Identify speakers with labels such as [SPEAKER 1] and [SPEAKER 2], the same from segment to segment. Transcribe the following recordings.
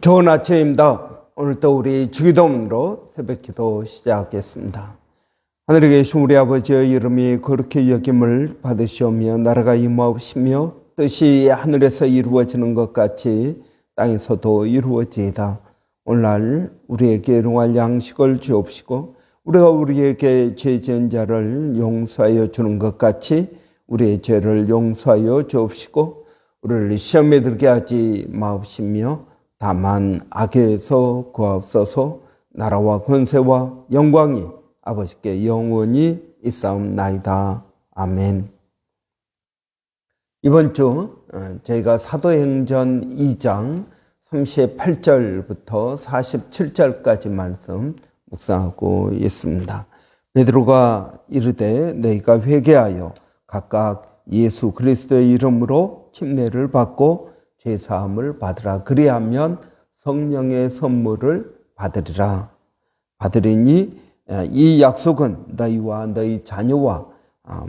[SPEAKER 1] 좋은 아침입니다. 오늘도 우리 주기도문으로 새벽 기도 시작하겠습니다. 하늘에 계신 우리 아버지의 이름이 거룩히 여김을 받으시오며 나라가 임하옵시며 뜻이 하늘에서 이루어지는 것 같이 땅에서도 이루어지이다. 오늘날 우리에게 일용할 양식을 주옵시고 우리가 우리에게 죄 지은 자를 용서하여 주는 것 같이 우리의 죄를 용서하여 주옵시고 우리를 시험에 들게 하지 마옵시며 다만 악에서 구하옵소서 나라와 권세와 영광이 아버지께 영원히 있사옵나이다. 아멘. 이번 주 어, 저희가 사도행전 2장 38절부터 47절까지 말씀 묵상하고 있습니다. 베드로가 이르되 너희가 회개하여 각각 예수 그리스도의 이름으로 침례를 받고 죄 사함을 받으라. 그리하면 성령의 선물을 받으리라. 받으리니 이 약속은 너희와 너희 자녀와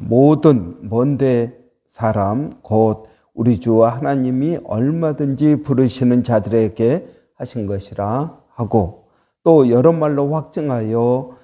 [SPEAKER 1] 모든 먼데 사람 곧 우리 주 하나님이 얼마든지 부르시는 자들에게 하신 것이라 하고 또 여러 말로 확증하여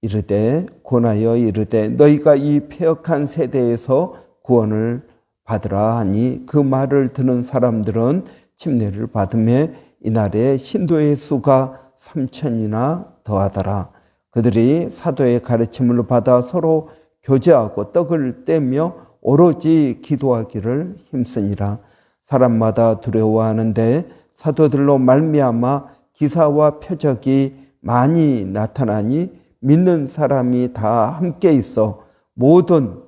[SPEAKER 1] 이르되 권하여 이르되 너희가 이 폐역한 세대에서 구원을 받으라 하니 그 말을 듣는 사람들은 침례를 받음에 이날에 신도의 수가 삼천이나 더하더라. 그들이 사도의 가르침을 받아 서로 교제하고 떡을 떼며 오로지 기도하기를 힘쓰니라. 사람마다 두려워하는데 사도들로 말미암아 기사와 표적이 많이 나타나니 믿는 사람이 다 함께 있어 모든 아,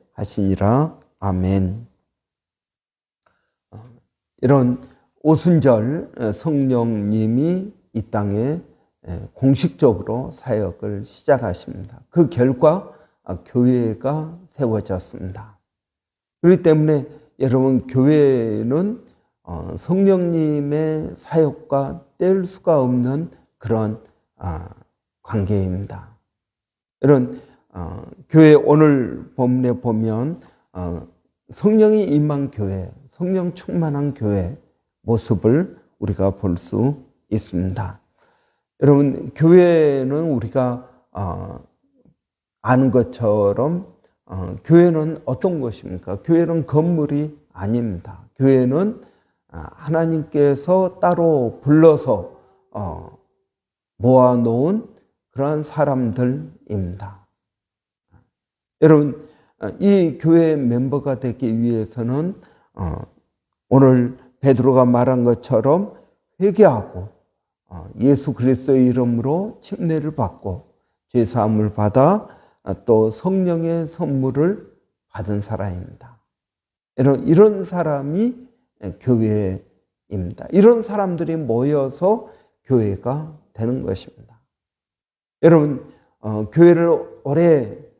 [SPEAKER 1] 하시니라. 아멘. 이런 오순절 성령님이 이 땅에 공식적으로 사역을 시작하십니다. 그 결과 교회가 세워졌습니다. 그렇기 때문에 여러분 교회는 어, 성령님의 사역과 뗄 수가 없는 그런 아, 관계입니다. 이런 어, 교회 오늘 본문에 보면 어, 성령이 임한 교회, 성령 충만한 교회 모습을 우리가 볼 수 있습니다. 여러분 교회는 우리가 어, 아는 것처럼 어, 교회는 어떤 것입니까? 교회는 건물이 아닙니다. 교회는 아, 하나님께서 따로 불러서 어, 모아놓은 그러한 사람들입니다. 여러분, 이 교회 멤버가 되기 위해서는 어, 오늘 베드로가 말한 것처럼 회개하고 어, 예수 그리스도의 이름으로 침례를 받고 죄 사함을 받아 어, 또 성령의 선물을 받은 사람입니다. 이런 이런 사람이 교회입니다. 이런 사람들이 모여서 교회가 되는 것입니다. 여러분 교회를 오래 아,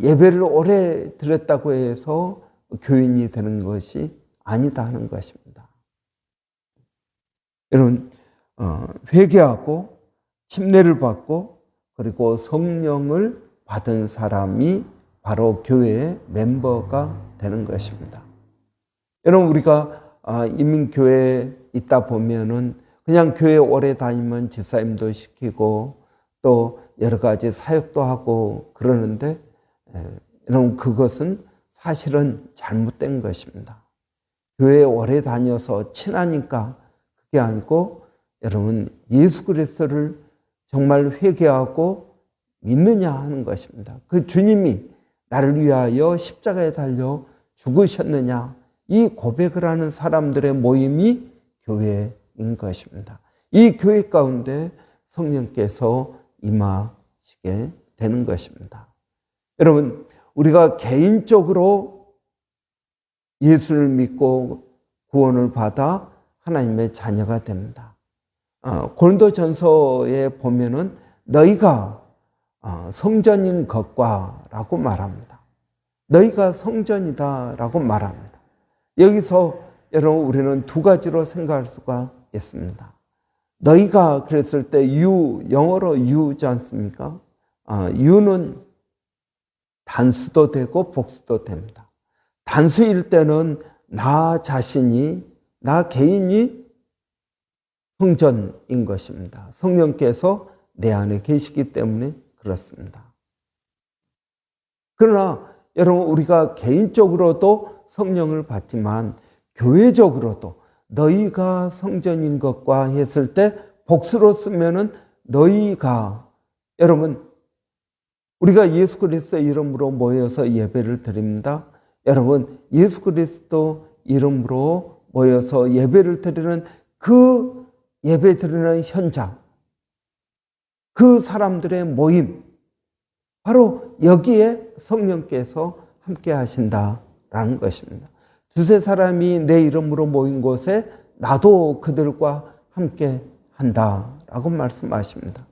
[SPEAKER 1] 예배를 오래 드렸다고 해서 교인이 되는 것이 아니다 하는 것입니다. 여러분, 어, 회개하고 침례를 받고 그리고 성령을 받은 사람이 바로 교회의 멤버가 되는 것입니다. 여러분, 우리가 아, 이민교회에 있다 보면은 그냥 교회 오래 다니면 집사님도 시키고 또 여러 가지 사역도 하고 그러는데 여러분 그것은 사실은 잘못된 것입니다. 교회 오래 다녀서 친하니까 그게 아니고 여러분 예수 그리스도를 정말 회개하고 믿느냐 하는 것입니다. 그 주님이 나를 위하여 십자가에 달려 죽으셨느냐 이 고백을 하는 사람들의 모임이 교회인 것입니다. 이 교회 가운데 성령께서 임하시게 되는 것입니다. 여러분, 우리가 개인적으로 예수를 믿고 구원을 받아 하나님의 자녀가 됩니다. 어, 고린도전서에 보면은 너희가 어, 성전인 것과라고 말합니다. 너희가 성전이다라고 말합니다. 여기서 여러분 우리는 두 가지로 생각할 수가 있습니다. 너희가 그랬을 때 유, 영어로 유지 않습니까? 아, 유는 단수도 되고 복수도 됩니다. 단수일 때는 나 자신이, 나 개인이 성전인 것입니다. 성령께서 내 안에 계시기 때문에 그렇습니다. 그러나 여러분, 우리가 개인적으로도 성령을 받지만 교회적으로도 너희가 성전인 것과 했을 때 복수로 쓰면은 너희가 여러분 우리가 예수 그리스도 이름으로 모여서 예배를 드립니다. 여러분 예수 그리스도 이름으로 모여서 예배를 드리는 그 예배 드리는 현장 그 사람들의 모임 바로 여기에 성령께서 함께 하신다라는 것입니다. 두세 사람이 내 이름으로 모인 곳에 나도 그들과 함께 한다라고 말씀하십니다.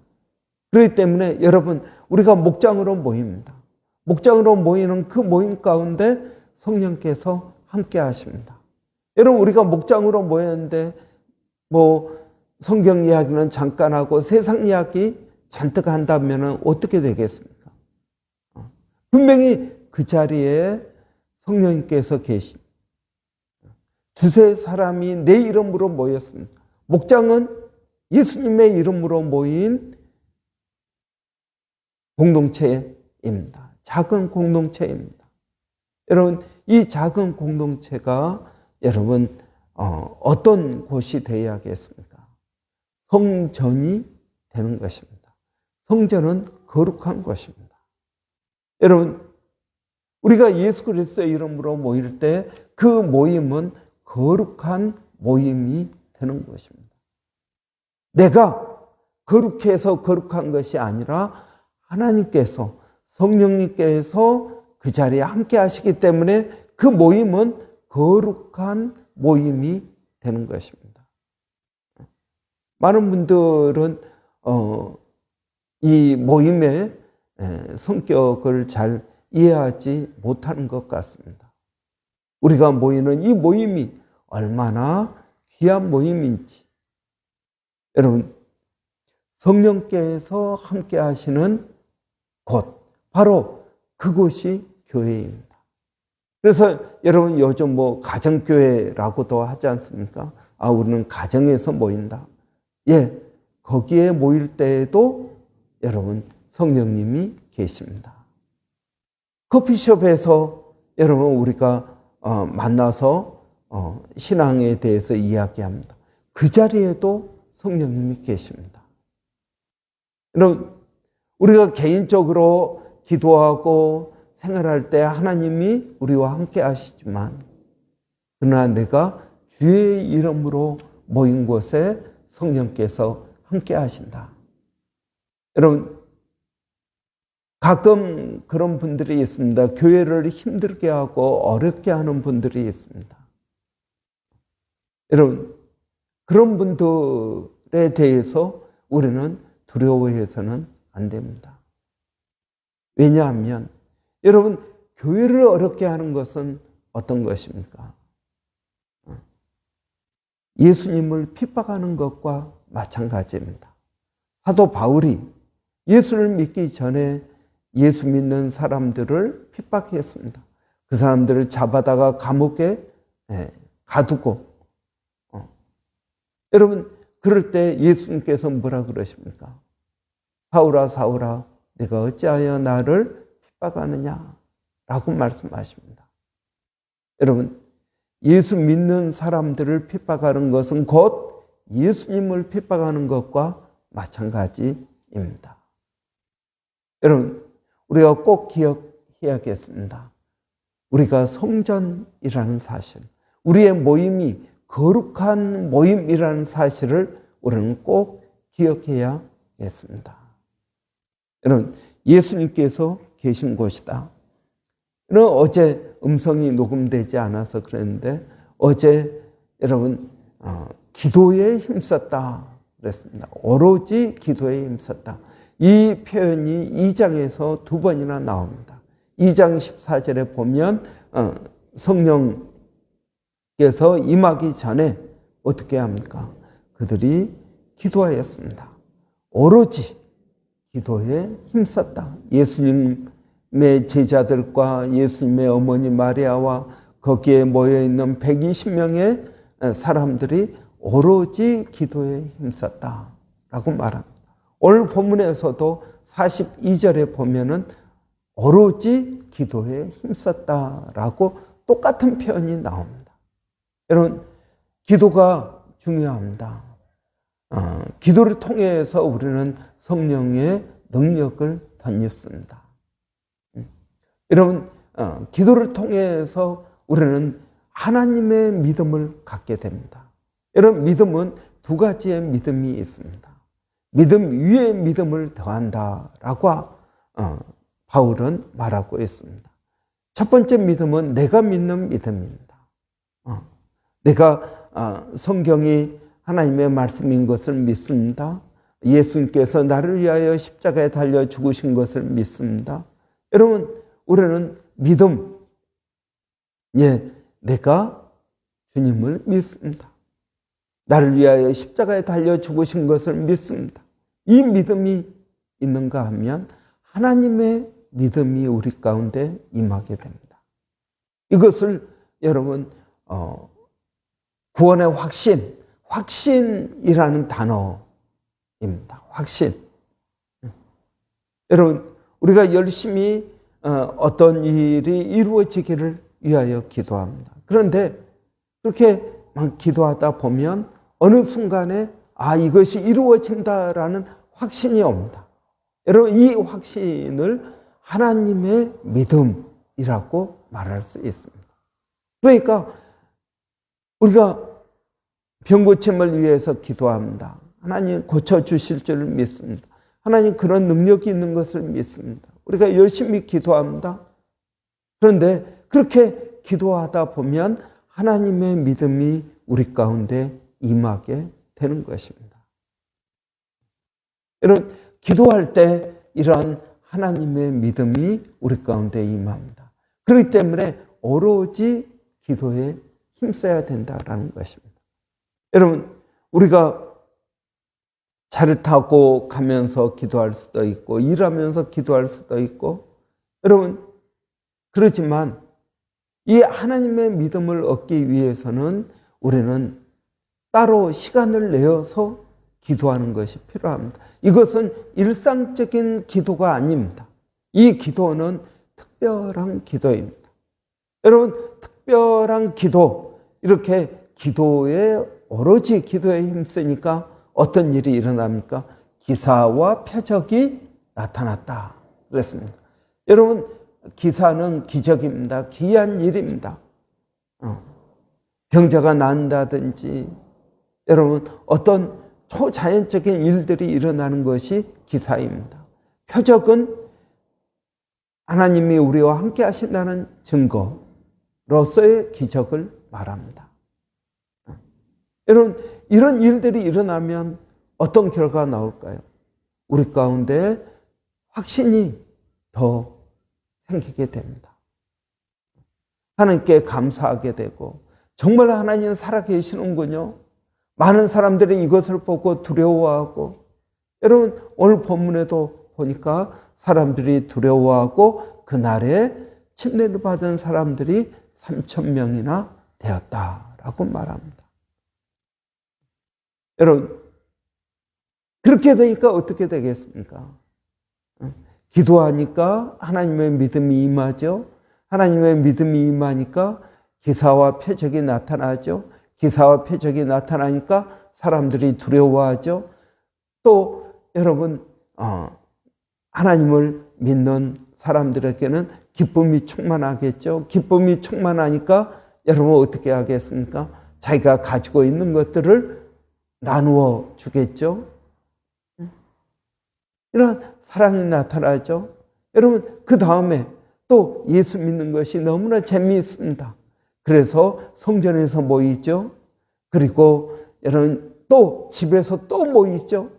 [SPEAKER 1] 그렇기 때문에 여러분 우리가 목장으로 모입니다. 목장으로 모이는 그 모임 가운데 성령께서 함께 하십니다. 여러분 우리가 목장으로 모였는데 뭐 성경 이야기는 잠깐 하고 세상 이야기 잔뜩 한다면 어떻게 되겠습니까? 분명히 그 자리에 성령님께서 계신 두세 사람이 내 이름으로 모였습니다. 목장은 예수님의 이름으로 모인 공동체입니다. 작은 공동체입니다. 여러분, 이 작은 공동체가 여러분, 어, 어떤 곳이 되어야겠습니까? 성전이 되는 것입니다. 성전은 거룩한 것입니다. 여러분, 우리가 예수 그리스도의 이름으로 모일 때 그 모임은 거룩한 모임이 되는 것입니다. 내가 거룩해서 거룩한 것이 아니라 하나님께서 성령님께서 그 자리에 함께 하시기 때문에 그 모임은 거룩한 모임이 되는 것입니다. 많은 분들은 어, 이 모임의 성격을 잘 이해하지 못하는 것 같습니다. 우리가 모이는 이 모임이 얼마나 귀한 모임인지. 여러분, 성령께서 함께 하시는 곳, 바로 그곳이 교회입니다. 그래서 여러분 요즘 뭐 가정교회라고도 하지 않습니까? 아, 우리는 가정에서 모인다. 예, 거기에 모일 때에도 여러분 성령님이 계십니다. 커피숍에서 여러분 우리가 어, 만나서 어, 신앙에 대해서 이야기합니다. 그 자리에도 성령님이 계십니다. 여러분, 우리가 개인적으로 기도하고 생활할 때 하나님이 우리와 함께 하시지만, 그러나 내가 주의 이름으로 모인 곳에 성령께서 함께 하신다. 여러분, 가끔 그런 분들이 있습니다. 교회를 힘들게 하고 어렵게 하는 분들이 있습니다. 여러분, 그런 분들에 대해서 우리는 두려워해서는 안 됩니다. 왜냐하면, 여러분, 교회를 어렵게 하는 것은 어떤 것입니까? 예수님을 핍박하는 것과 마찬가지입니다. 사도 바울이 예수를 믿기 전에 예수 믿는 사람들을 핍박했습니다. 그 사람들을 잡아다가 감옥에 예, 가두고 어. 여러분 그럴 때 예수님께서 뭐라 그러십니까? 사울아 사울아 내가 어찌하여 나를 핍박하느냐 라고 말씀하십니다. 여러분 예수 믿는 사람들을 핍박하는 것은 곧 예수님을 핍박하는 것과 마찬가지입니다. 여러분 우리가 꼭 기억해야겠습니다. 우리가 성전이라는 사실, 우리의 모임이 거룩한 모임이라는 사실을 우리는 꼭 기억해야겠습니다. 여러분, 예수님께서 계신 곳이다. 여러분, 어제 음성이 녹음되지 않아서 그랬는데, 어제 여러분, 어, 기도에 힘썼다. 그랬습니다. 오로지 기도에 힘썼다. 이 표현이 2장에서 두 번이나 나옵니다. 2장 14절에 보면 어, 성령께서 임하기 전에 어떻게 합니까? 그들이 기도하였습니다. 오로지 기도에 힘썼다. 예수님의 제자들과 예수님의 어머니 마리아와 거기에 모여 있는 120명의 사람들이 오로지 기도에 힘썼다 라고 말합니다. 오늘 본문에서도 42절에 보면은 오로지 기도에 힘썼다 라고 똑같은 표현이 나옵니다. 여러분, 기도가 중요합니다. 어, 기도를 통해서 우리는 성령의 능력을 덧입습니다. 음. 여러분, 어, 기도를 통해서 우리는 하나님의 믿음을 갖게 됩니다. 여러분, 믿음은 두 가지의 믿음이 있습니다. 믿음 위에 믿음을 더한다라고 어, 바울은 말하고 있습니다. 첫 번째 믿음은 내가 믿는 믿음입니다. 어, 내가 어, 성경이 하나님의 말씀인 것을 믿습니다. 예수님께서 나를 위하여 십자가에 달려 죽으신 것을 믿습니다. 여러분, 우리는 믿음, 예, 내가 주님을 믿습니다. 나를 위하여 십자가에 달려 죽으신 것을 믿습니다. 이 믿음이 있는가 하면 하나님의 믿음이 우리 가운데 임하게 됩니다. 이것을 여러분 어, 구원의 확신, 확신이라는 단어입니다. 확신. 여러분 우리가 열심히 어, 어떤 일이 이루어지기를 위하여 기도합니다. 그런데 그렇게 막 기도하다 보면 어느 순간에 아 이것이 이루어진다라는 확신이 옵니다. 여러분 이 확신을 하나님의 믿음이라고 말할 수 있습니다. 그러니까 우리가 병고침을 위해서 기도합니다. 하나님 고쳐 주실 줄 믿습니다. 하나님 그런 능력이 있는 것을 믿습니다. 우리가 열심히 기도합니다. 그런데 그렇게 기도하다 보면 하나님의 믿음이 우리 가운데 임하게 되는 것입니다. 여러분, 기도할 때 이러한 하나님의 믿음이 우리 가운데 임합니다. 그렇기 때문에 오로지 기도에 힘써야 된다라는 것입니다. 여러분, 우리가 차를 타고 가면서 기도할 수도 있고, 일하면서 기도할 수도 있고, 여러분, 그렇지만 이 하나님의 믿음을 얻기 위해서는 우리는 따로 시간을 내어서 기도하는 것이 필요합니다. 이것은 일상적인 기도가 아닙니다. 이 기도는 특별한 기도입니다. 여러분, 특별한 기도, 이렇게 기도에 오로지 기도에 힘쓰니까 어떤 일이 일어납니까? 기사와 표적이 나타났다. 그랬습니다. 여러분, 기사는 기적입니다. 귀한 일입니다. 어. 병자가 난다든지, 여러분, 어떤 초자연적인 일들이 일어나는 것이 기사입니다. 표적은 하나님이 우리와 함께 하신다는 증거로서의 기적을 말합니다. 어. 여러분, 이런 일들이 일어나면 어떤 결과가 나올까요? 우리 가운데 확신이 더 생기게 됩니다. 하나님께 감사하게 되고 정말 하나님 살아 계시는군요. 많은 사람들이 이것을 보고 두려워하고 여러분 오늘 본문에도 보니까 사람들이 두려워하고 그날에 침례를 받은 사람들이 3천 명이나 되었다라고 말합니다. 여러분 그렇게 되니까 어떻게 되겠습니까? 기도하니까 하나님의 믿음이 임하죠. 하나님의 믿음이 임하니까 기사와 표적이 나타나죠. 기사와 표적이 나타나니까 사람들이 두려워하죠. 또 여러분 어, 하나님을 믿는 사람들에게는 기쁨이 충만하겠죠. 기쁨이 충만하니까 여러분 어떻게 하겠습니까? 자기가 가지고 있는 것들을 나누어 주겠죠. 이런 사랑이 나타나죠. 여러분, 그 다음에 또 예수 믿는 것이 너무나 재미있습니다. 그래서 성전에서 모이죠. 그리고 여러분 또 집에서 또 모이죠.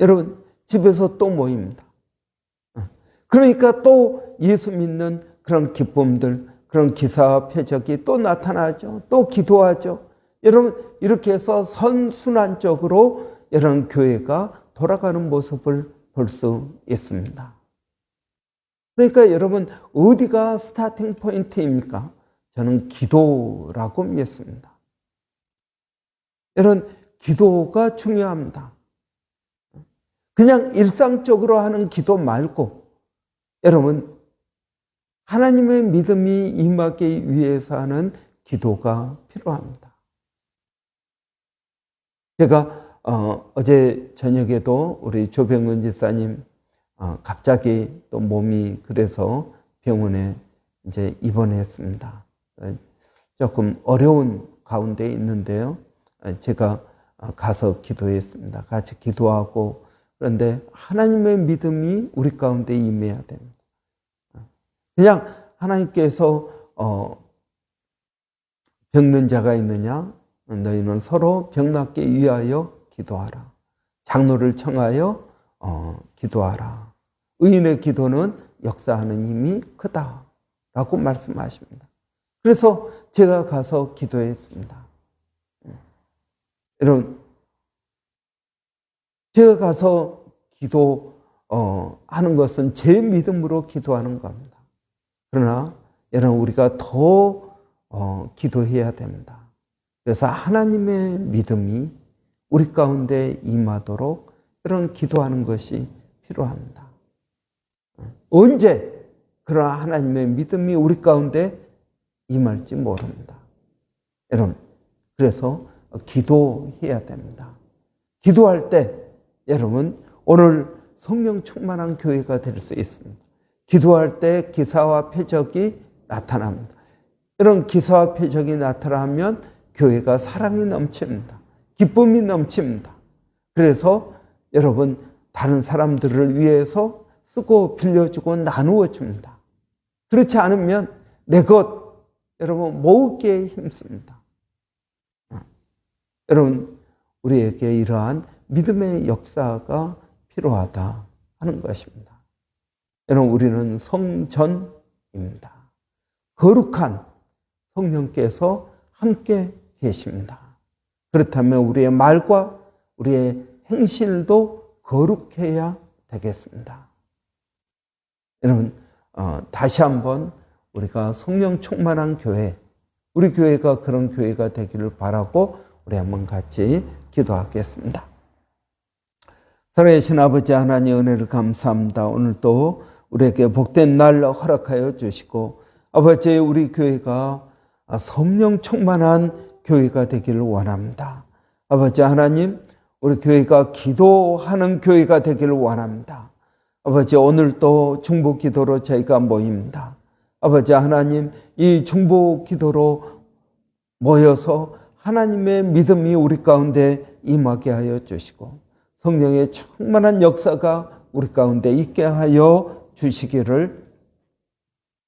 [SPEAKER 1] 여러분, 집에서 또 모입니다. 그러니까 또 예수 믿는 그런 기쁨들, 그런 기사와 표적이 또 나타나죠. 또 기도하죠. 여러분, 이렇게 해서 선순환적으로 이런 교회가 돌아가는 모습을 볼 수 있습니다. 그러니까 여러분, 어디가 스타팅 포인트입니까? 저는 기도라고 믿습니다. 여러분, 기도가 중요합니다. 그냥 일상적으로 하는 기도 말고, 여러분, 하나님의 믿음이 임하기 위해서 하는 기도가 필요합니다. 제가 어, 어제 저녁에도 우리 조병근 지사님 어, 갑자기 또 몸이 그래서 병원에 이제 입원했습니다. 어, 조금 어려운 가운데 있는데요. 어, 제가 어, 가서 기도했습니다. 같이 기도하고 그런데 하나님의 믿음이 우리 가운데 임해야 됩니다. 그냥 하나님께서 어, 병든 자가 있느냐? 너희는 서로 병낫게 위하여 기도하라. 장로를 청하여 어, 기도하라. 의인의 기도는 역사하는 힘이 크다라고 말씀하십니다. 그래서 제가 가서 기도했습니다. 여러분, 제가 가서 기도 어, 하는 것은 제 믿음으로 기도하는 겁니다. 그러나 여러분 우리가 더 어, 기도해야 됩니다. 그래서 하나님의 믿음이 우리 가운데 임하도록 이런 기도하는 것이 필요합니다. 언제 그러나 하나님의 믿음이 우리 가운데 임할지 모릅니다. 여러분, 그래서 기도해야 됩니다. 기도할 때 여러분 오늘 성령 충만한 교회가 될 수 있습니다. 기도할 때 기사와 표적이 나타납니다. 이런 기사와 표적이 나타나면 교회가 사랑이 넘칩니다. 기쁨이 넘칩니다. 그래서 여러분 다른 사람들을 위해서 쓰고 빌려주고 나누어 줍니다. 그렇지 않으면 내 것 여러분 모으기에 힘씁니다. 여러분 우리에게 이러한 믿음의 역사가 필요하다 하는 것입니다. 여러분 우리는 성전입니다. 거룩한 성령께서 함께 계십니다. 그렇다면 우리의 말과 우리의 행실도 거룩해야 되겠습니다. 여러분 어, 다시 한번 우리가 성령 충만한 교회, 우리 교회가 그런 교회가 되기를 바라고 우리 한번 같이 기도하겠습니다. 살아계신 아버지 하나님 은혜를 감사합니다. 오늘도 우리에게 복된 날 허락하여 주시고 아버지 우리 교회가 성령 충만한 교회가 되기를 원합니다. 아버지 하나님 우리 교회가 기도하는 교회가 되기를 원합니다. 아버지 오늘도 중보 기도로 저희가 모입니다. 아버지 하나님 이 중보 기도로 모여서 하나님의 믿음이 우리 가운데 임하게 하여 주시고 성령의 충만한 역사가 우리 가운데 있게 하여 주시기를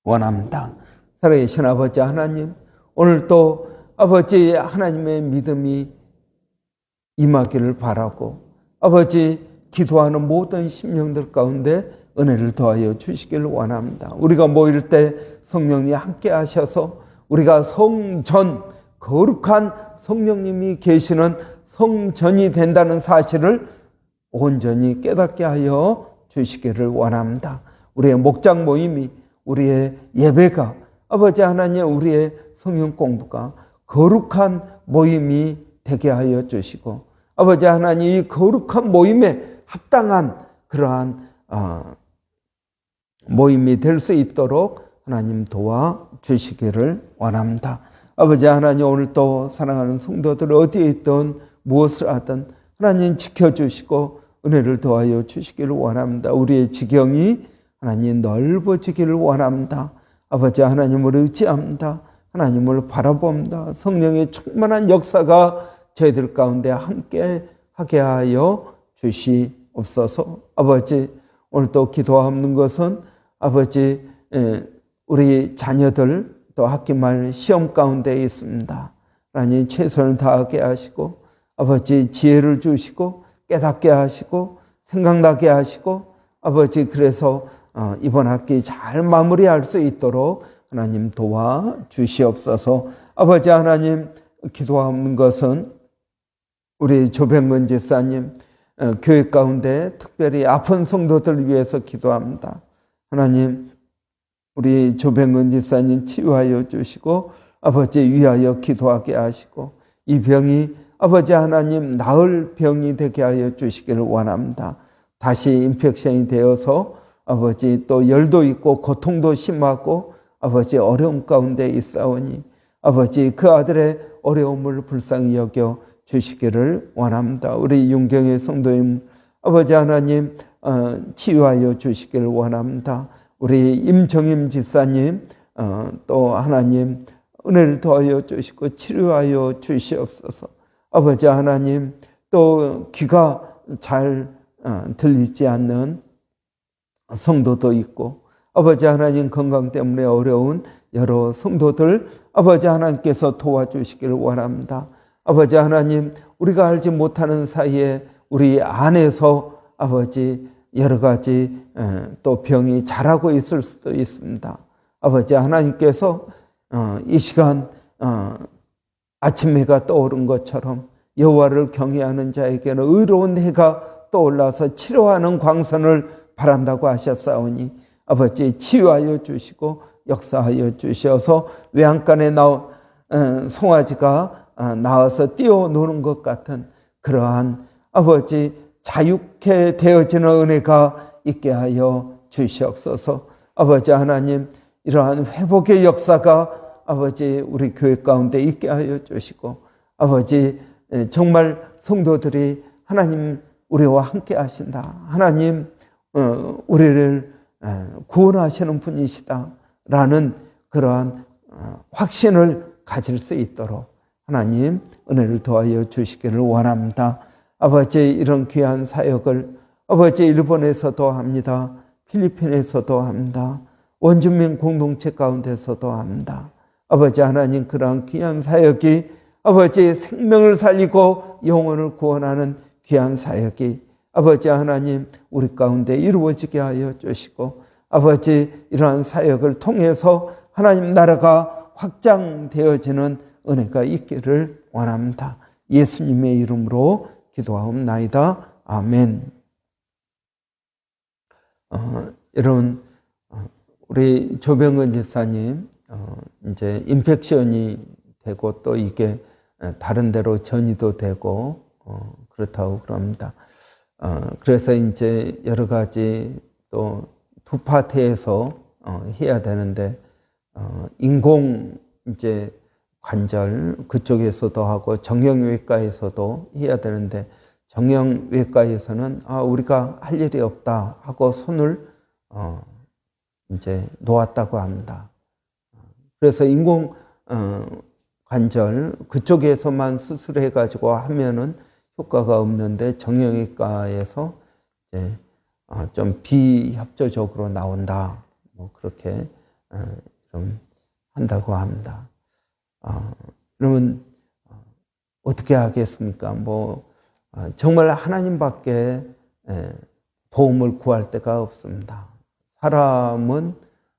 [SPEAKER 1] 원합니다. 살아계신 아버지 하나님, 오늘 또 아버지 하나님의 믿음이 임하기를 바라고 아버지 기도하는 모든 심령들 가운데 은혜를 더하여 주시기를 원합니다. 우리가 모일 때 성령이 함께 하셔서 우리가 성전, 거룩한 성령님이 계시는 성전이 된다는 사실을 온전히 깨닫게 하여 주시기를 원합니다. 우리의 목장 모임이 우리의 예배가 아버지 하나님 우리의 성령 공부가 거룩한 모임이 되게 하여 주시고 아버지 하나님 이 거룩한 모임에 합당한 그러한 어, 모임이 될 수 있도록 하나님 도와 주시기를 원합니다. 아버지 하나님 오늘 또 사랑하는 성도들 어디에 있든 무엇을 하든 하나님 지켜주시고 은혜를 더하여 주시기를 원합니다. 우리의 지경이 하나님 넓어지기를 원합니다. 아버지 하나님을 의지합니다. 하나님을 바라봅니다. 성령의 충만한 역사가 저희들 가운데 함께 하게 하여 주시옵소서. 아버지 오늘 또 기도하는 것은 아버지 우리 자녀들 또 학기 말 시험 가운데 있습니다. 하나님 최선을 다하게 하시고 아버지 지혜를 주시고 깨닫게 하시고 생각나게 하시고 아버지 그래서 어, 이번 학기 잘 마무리할 수 있도록 하나님 도와 주시옵소서. 아버지 하나님 기도하는 것은 우리 조병근 지사님 어, 교회 가운데 특별히 아픈 성도들 위해서 기도합니다. 하나님 우리 조병근 지사님 치유하여 주시고 아버지 위하여 기도하게 하시고 이 병이 아버지 하나님 나을 병이 되게 하여 주시기를 원합니다. 다시 인펙션이 되어서 아버지 또 열도 있고 고통도 심하고 아버지 어려움 가운데 있사오니 아버지 그 아들의 어려움을 불쌍히 여겨 주시기를 원합니다. 우리 윤경의 성도님 아버지 하나님 어, 치유하여 주시기를 원합니다. 우리 임정임 집사님 어, 또 하나님 은혜를 더하여 주시고 치료하여 주시옵소서. 아버지 하나님 또 귀가 잘 어, 들리지 않는 성도도 있고 아버지 하나님 건강 때문에 어려운 여러 성도들 아버지 하나님께서 도와주시기를 원합니다. 아버지 하나님 우리가 알지 못하는 사이에 우리 안에서 아버지 여러 가지 또 병이 자라고 있을 수도 있습니다. 아버지 하나님께서 어, 이 시간 어, 아침 해가 떠오른 것처럼 여호와를 경외하는 자에게는 의로운 해가 떠올라서 치료하는 광선을 바란다고 하셨사오니 아버지 치유하여 주시고 역사하여 주셔서 외양간에 나온 어, 송아지가 나와서 뛰어노는 것 같은 그러한 아버지 자유케 되어지는 은혜가 있게 하여 주시옵소서 아버지 하나님 이러한 회복의 역사가 아버지 우리 교회 가운데 있게 하여 주시고 아버지 정말 성도들이 하나님 우리와 함께 하신다. 하나님 어, 우리를 구원하시는 분이시다라는 그러한 어, 확신을 가질 수 있도록 하나님 은혜를 더하여 주시기를 원합니다. 아버지 이런 귀한 사역을 아버지 일본에서도 합니다. 필리핀에서도 합니다. 원주민 공동체 가운데서도 합니다. 아버지 하나님 그러한 귀한 사역이 아버지의 생명을 살리고 영혼을 구원하는 귀한 사역이 아버지 하나님 우리 가운데 이루어지게 하여 주시고 아버지 이러한 사역을 통해서 하나님 나라가 확장되어지는 은혜가 있기를 원합니다. 예수님의 이름으로 기도하옵나이다. 아멘. 어, 여러분 어, 우리 조병근 집사님 어, 이제 인펙션이 되고 또 이게 다른 데로 전이도 되고 어, 그렇다고 그럽니다. 어, 그래서 이제 여러 가지 또 두 파트에서 어, 해야 되는데 어, 인공 이제 관절 그쪽에서도 하고 정형외과에서도 해야 되는데 정형외과에서는 아 우리가 할 일이 없다 하고 손을 어, 이제 놓았다고 합니다. 그래서 인공 어, 관절 그쪽에서만 수술해 가지고 하면은 효과가 없는데 정형외과에서 이제 어, 좀 비협조적으로 나온다. 뭐 그렇게 어, 좀 한다고 합니다. 그러면 어떻게 하겠습니까? 뭐 정말 하나님밖에 도움을 구할 데가 없습니다. 사람은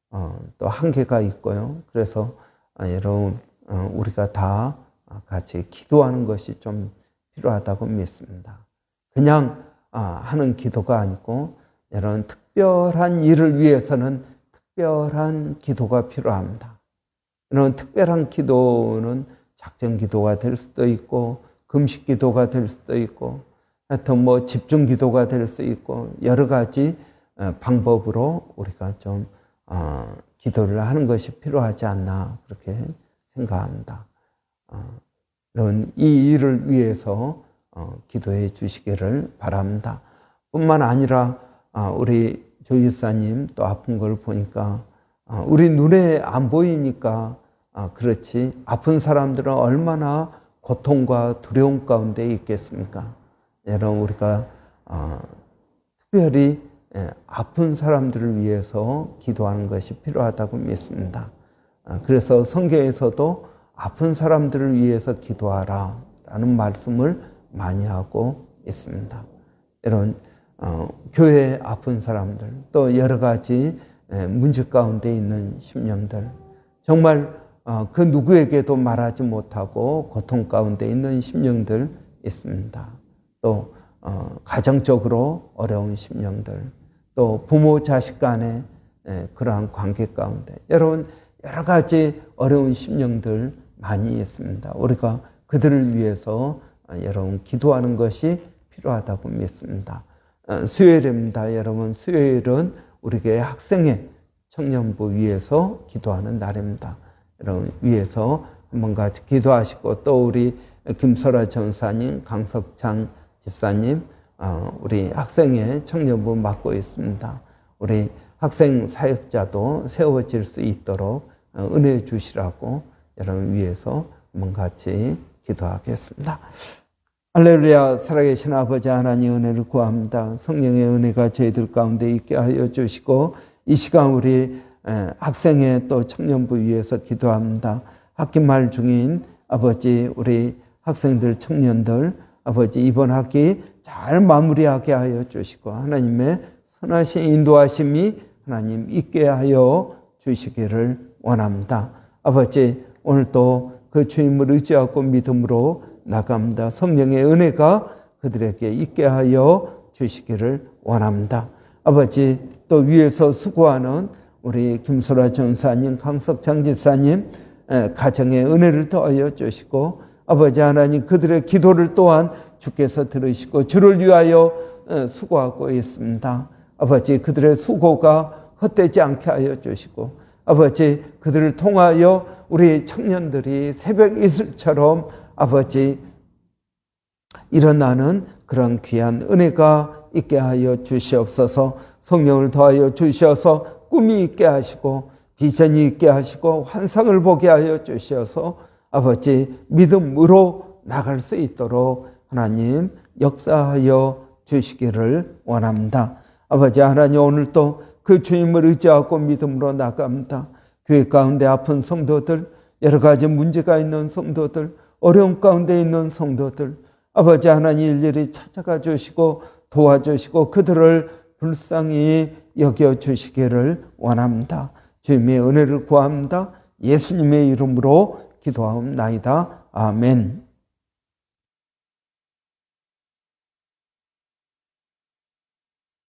[SPEAKER 1] 어, 또 한계가 있고요. 그래서 어, 여러분 어, 우리가 다 같이 기도하는 것이 좀 필요하다고 믿습니다. 그냥 하는 기도가 아니고 여러분 특별한 일을 위해서는 특별한 기도가 필요합니다. 이런 특별한 기도는 작전 기도가 될 수도 있고 금식 기도가 될 수도 있고 하여튼 뭐 집중 기도가 될 수 있고 여러 가지 방법으로 우리가 좀 어, 기도를 하는 것이 필요하지 않나 그렇게 생각합니다. 어, 여러분 이 일을 위해서 어, 기도해 주시기를 바랍니다. 뿐만 아니라 어, 우리 조유사님 또 아픈 걸 보니까 어, 우리 눈에 안 보이니까 아, 그렇지 아픈 사람들은 얼마나 고통과 두려움 가운데 있겠습니까? 여러분 우리가 어, 특별히 예, 아픈 사람들을 위해서 기도하는 것이 필요하다고 믿습니다. 아, 그래서 성경에서도 아픈 사람들을 위해서 기도하라 라는 말씀을 많이 하고 있습니다. 이런 어, 교회 아픈 사람들 또 여러 가지 에, 문제 가운데 있는 심령들 정말 어, 그 누구에게도 말하지 못하고 고통 가운데 있는 심령들 있습니다. 또 어, 가정적으로 어려운 심령들 또 부모 자식 간의 에, 그러한 관계 가운데 여러분 여러 가지 어려운 심령들 많이 있습니다. 우리가 그들을 위해서 어, 여러분 기도하는 것이 필요하다고 믿습니다. 어, 수요일입니다. 여러분 수요일은 우리에게 학생의 청년부 위해서 기도하는 날입니다. 여러분 한번 같이 기도하시고 또 우리 김설아 전사님, 강석창 집사님, 어, 우리 학생의 청년부 맡고 있습니다. 우리 학생 사역자도 세워질 수 있도록 어, 은혜 주시라고 여러분 위해서 같이 기도하겠습니다. 할렐루야 살아계신 아버지 하나님 은혜를 구합니다. 성령의 은혜가 저희들 가운데 있게 하여 주시고 이 시간 우리 에, 학생의 또 청년부 위해서 기도합니다. 학기 말 중인 아버지 우리 학생들 청년들 아버지 이번 학기 잘 마무리하게 하여 주시고 하나님의 선하신 인도하심이 하나님 있게 하여 주시기를 원합니다. 아버지 오늘 또 그 주님을 의지하고 믿음으로 나갑니다. 성령의 은혜가 그들에게 있게 하여 주시기를 원합니다. 아버지 또 위에서 수고하는 우리 김소라 전사님, 강석창 지사님 가정의 은혜를 더하여 주시고 아버지 하나님 그들의 기도를 또한 주께서 들으시고 주를 위하여 수고하고 있습니다. 아버지 그들의 수고가 헛되지 않게 하여 주시고 아버지 그들을 통하여 우리 청년들이 새벽 이슬처럼 아버지 일어나는 그런 귀한 은혜가 있게 하여 주시옵소서 성령을 더하여 주셔서 꿈이 있게 하시고 비전이 있게 하시고 환상을 보게 하여 주셔서 아버지 믿음으로 나갈 수 있도록 하나님 역사하여 주시기를 원합니다. 아버지 하나님 오늘 또 그 주님을 의지하고 믿음으로 나갑니다. 교회 가운데 아픈 성도들, 여러 가지 문제가 있는 성도들, 어려움 가운데 있는 성도들, 아버지 하나님 일일이 찾아가 주시고 도와주시고 그들을 불쌍히 여겨 주시기를 원합니다. 주님의 은혜를 구합니다. 예수님의 이름으로 기도하옵나이다. 아멘.